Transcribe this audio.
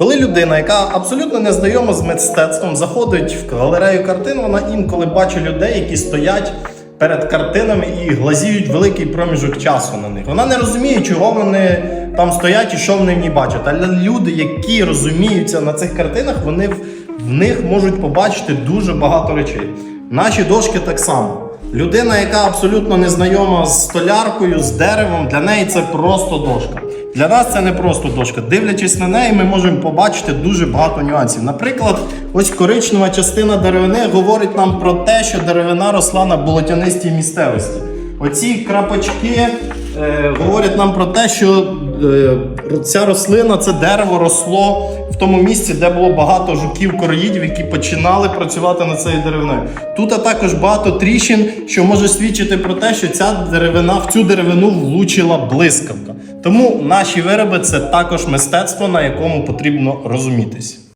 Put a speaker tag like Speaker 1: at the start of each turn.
Speaker 1: Коли людина, яка абсолютно не знайома з мистецтвом, заходить в галерею картин, вона інколи бачить людей, які стоять перед картинами і глазіють великий проміжок часу на них. Вона не розуміє, чого вони там стоять і що вони в ній бачать. Але люди, які розуміються на цих картинах, вони в, них можуть побачити дуже багато речей. Наші дошки так само. Людина, яка абсолютно не знайома з столяркою, з деревом, для неї це просто дошка. Для нас це не просто дошка. Дивлячись на неї, ми можемо побачити дуже багато нюансів. Наприклад, ось коричнева частина деревини говорить нам про те, що деревина росла на болотянистій місцевості. Оці крапочки е, говорять нам про те, що ця рослина, це дерево росло в тому місці, де було багато жуків короїдів, які починали працювати над цією деревиною. Тут також багато тріщин, що може свідчити про те, що ця деревина в цю деревину влучила блискавка. Тому наші вироби це також мистецтво, на якому потрібно розумітись.